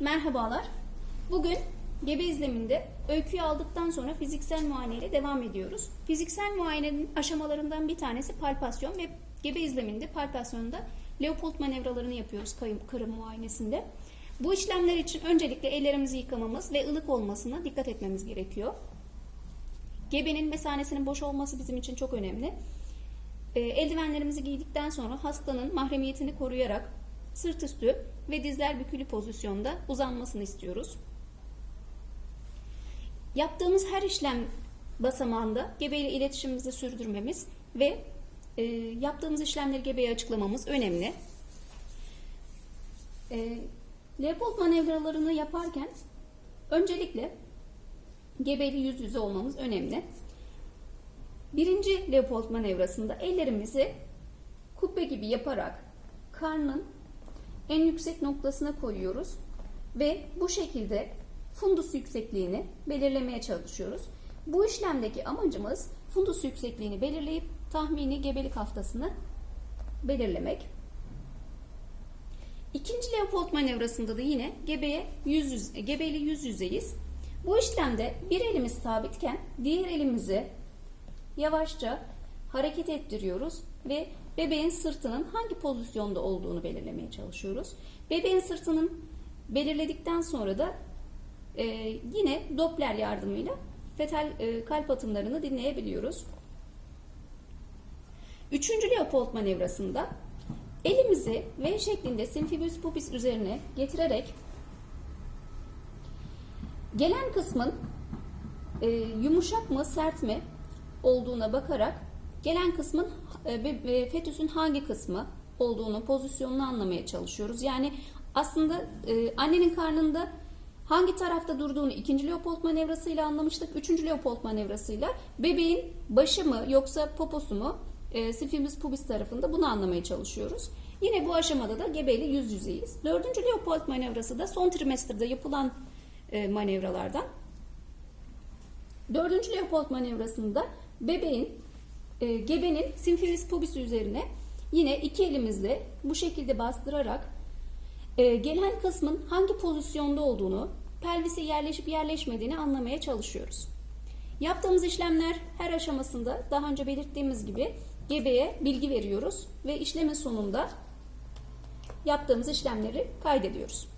Merhabalar. Bugün gebe izleminde öyküyü aldıktan sonra fiziksel muayeneyle devam ediyoruz. Fiziksel muayenenin aşamalarından bir tanesi palpasyon ve gebe izleminde palpasyonda Leopold manevralarını yapıyoruz kayım, kırım muayenesinde. Bu işlemler için öncelikle ellerimizi yıkamamız ve ılık olmasına dikkat etmemiz gerekiyor. Gebenin mesanesinin boş olması bizim için çok önemli. E, eldivenlerimizi giydikten sonra hastanın mahremiyetini koruyarak sırt üstü ve dizler bükülü pozisyonda uzanmasını istiyoruz. Yaptığımız her işlem basamağında gebeyle iletişimimizi sürdürmemiz ve e, yaptığımız işlemleri gebeye açıklamamız önemli. E, Leopold manevralarını yaparken öncelikle gebeyle yüz yüze olmamız önemli. Birinci Leopold manevrasında ellerimizi kubbe gibi yaparak karnın en yüksek noktasına koyuyoruz ve bu şekilde fundus yüksekliğini belirlemeye çalışıyoruz. Bu işlemdeki amacımız fundus yüksekliğini belirleyip tahmini gebelik haftasını belirlemek. İkinci Leopold manevrasında da yine gebeye yüz yüz, gebeyle yüz yüzeyiz. Bu işlemde bir elimiz sabitken diğer elimizi yavaşça hareket ettiriyoruz ve bebeğin sırtının hangi pozisyonda olduğunu belirlemeye çalışıyoruz. Bebeğin sırtının belirledikten sonra da e, yine Doppler yardımıyla fetal e, kalp atımlarını dinleyebiliyoruz. Üçüncü Leopold manevrasında elimizi V şeklinde symphysis pubis üzerine getirerek gelen kısmın e, yumuşak mı sert mi olduğuna bakarak gelen kısmın e, fetüsün hangi kısmı olduğunu pozisyonunu anlamaya çalışıyoruz. Yani aslında e, annenin karnında hangi tarafta durduğunu ikinci Leopold manevrasıyla anlamıştık. Üçüncü Leopold manevrasıyla bebeğin başı mı yoksa poposu mu e, pubis tarafında bunu anlamaya çalışıyoruz. Yine bu aşamada da gebeyle yüz yüzeyiz. Dördüncü Leopold manevrası da son trimesterde yapılan e, manevralardan. Dördüncü Leopold manevrasında bebeğin, e, gebenin symphysis pubis üzerine yine iki elimizle bu şekilde bastırarak e, gelen kısmın hangi pozisyonda olduğunu, pelvise yerleşip yerleşmediğini anlamaya çalışıyoruz. Yaptığımız işlemler her aşamasında daha önce belirttiğimiz gibi gebeye bilgi veriyoruz ve işlemin sonunda yaptığımız işlemleri kaydediyoruz.